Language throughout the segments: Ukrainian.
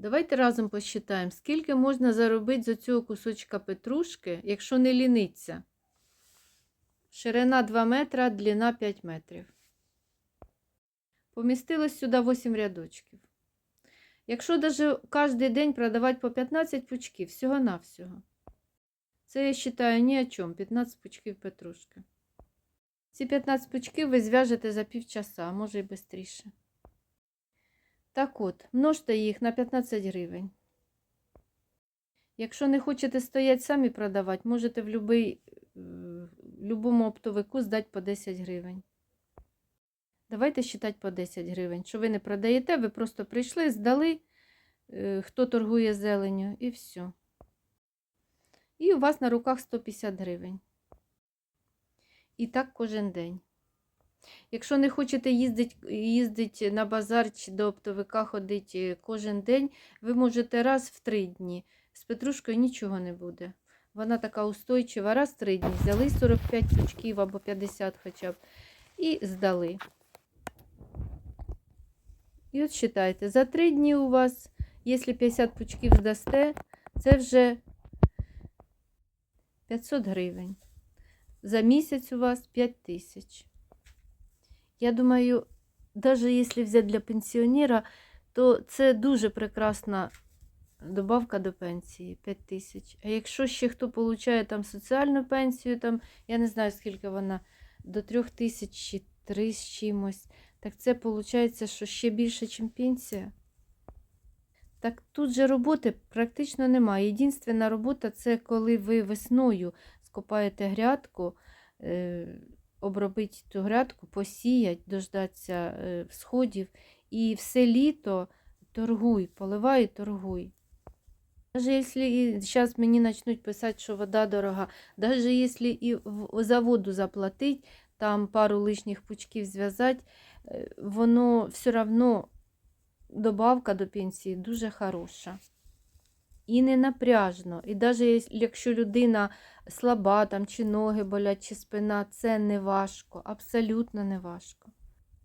Давайте разом посчитаємо, скільки можна заробити з цього кусочка петрушки, якщо не ліниться. Ширина 2 метра, длина 5 метрів. Помістилось сюди 8 рядочків. Якщо даже кожен день продавати по 15 пучків, всього-навсього. Це я вважаю ні о чому, 15 пучків петрушки. Ці 15 пучків ви зв'яжете за півчаса, а може і швидше. Так от, множте їх на 15 гривень. Якщо не хочете стояти самі продавати, можете в любий, е, любому оптовику здати по 10 гривень. Давайте считати по 10 гривень. Що ви не продаєте, ви просто прийшли, здали, е, хто торгує зеленю, і все. І у вас на руках 150 гривень. І так кожен день. Якщо не хочете їздити їздить на базар чи до оптовика ходити кожен день, ви можете раз в три дні. З петрушкою нічого не буде. Вона така устойчива. Раз в три дні взяли 45 пучків або 50 хоча б і здали. І от считайте, за три дні у вас, якщо 50 пучків здасте, це вже 500 гривень. За місяць у вас 5 тисяч. Я думаю, навіть якщо взяти для пенсіонера, то це дуже прекрасна добавка до пенсії 5 тисяч. А якщо ще хто отримує там соціальну пенсію, там, я не знаю, скільки вона, до 3 тисяч чи 3 з чимось, так це виходить, що ще більше, ніж пенсія. Так тут же роботи практично немає. Єдинственна робота це коли ви весною скопаєте грядку, е, обробити ту грядку, посіять, дождатися е, всходів і все літо торгуй, поливай і торгуй. Даже якщо зараз мені почнуть писати, що вода дорога, навіть якщо і за воду заплатить, там пару лишніх пучків зв'язати, е, воно все одно добавка до пенсії дуже хороша. І не напряжно. І навіть якщо людина слаба, там, чи ноги болять, чи спина, це не важко, абсолютно не важко.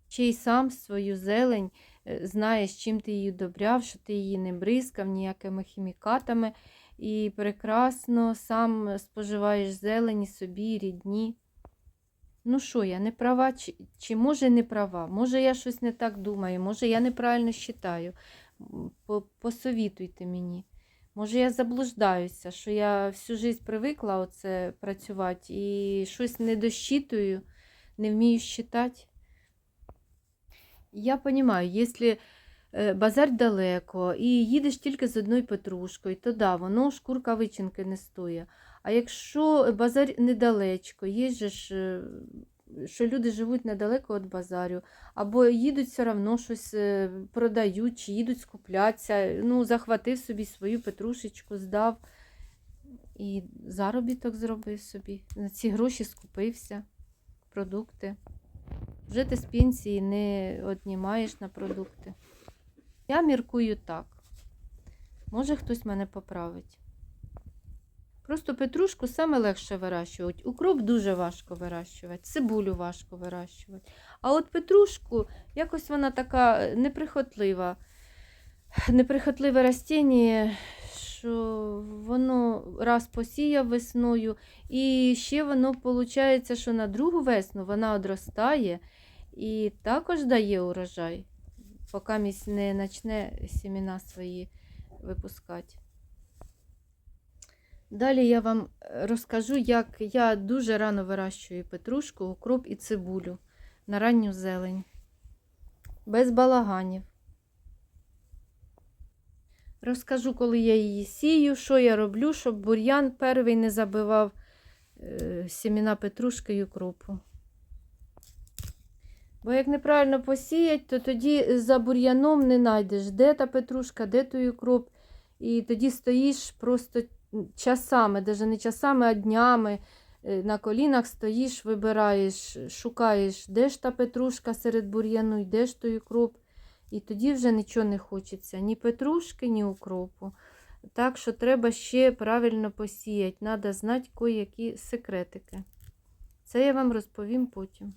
Ще й сам свою зелень е, знаєш, чим ти її добряв, що ти її не бризкав ніякими хімікатами, і прекрасно сам споживаєш зелені собі, рідні. Ну що, я не права, чи, чи може не права? Може, я щось не так думаю, може, я неправильно вважаю. Посовітуйте мені. Може, я заблуждаюся, що я всю життя привикла оце працювати і щось не дощитую, не вмію считати. Я розумію, якщо е, базар далеко і їдеш тільки з одною петрушкою, то да, воно шкурка вичинки не стоїть. А якщо базар недалечко, є ж, е, що люди живуть недалеко від базарю, або їдуть все одно щось е, продають, чи їдуть скуплятися, ну, захватив собі свою петрушечку, здав і заробіток зробив собі. На ці гроші скупився, продукти. Вже ти з пенсії не однімаєш на продукти. Я міркую так. Може, хтось мене поправить. Просто петрушку саме легше вирощувати. Укроп дуже важко вирощувати, цибулю важко вирощувати. А от петрушку якось вона така неприхотлива. Неприхотливе растіння, що воно раз посіяв весною, і ще воно виходить, що на другу весну вона одростає і також дає урожай, поки місь не почне сімена свої випускати. Далі я вам розкажу, як я дуже рано вирощую петрушку, укроп і цибулю на ранню зелень. Без балаганів. Розкажу, коли я її сію, що я роблю, щоб бур'ян перший не забивав е, сіміна петрушки і укропу. Бо як неправильно посіять, то тоді за бур'яном не знайдеш, де та петрушка, де той укроп. І тоді стоїш просто часами, навіть не часами, а днями. е, На колінах стоїш, вибираєш, шукаєш, де ж та петрушка серед бур'яну, де ж той укроп. І тоді вже нічого не хочеться, ні петрушки, ні укропу. Так що треба ще правильно посіяти. Треба знати кої-які секретики. Це я вам розповім потім.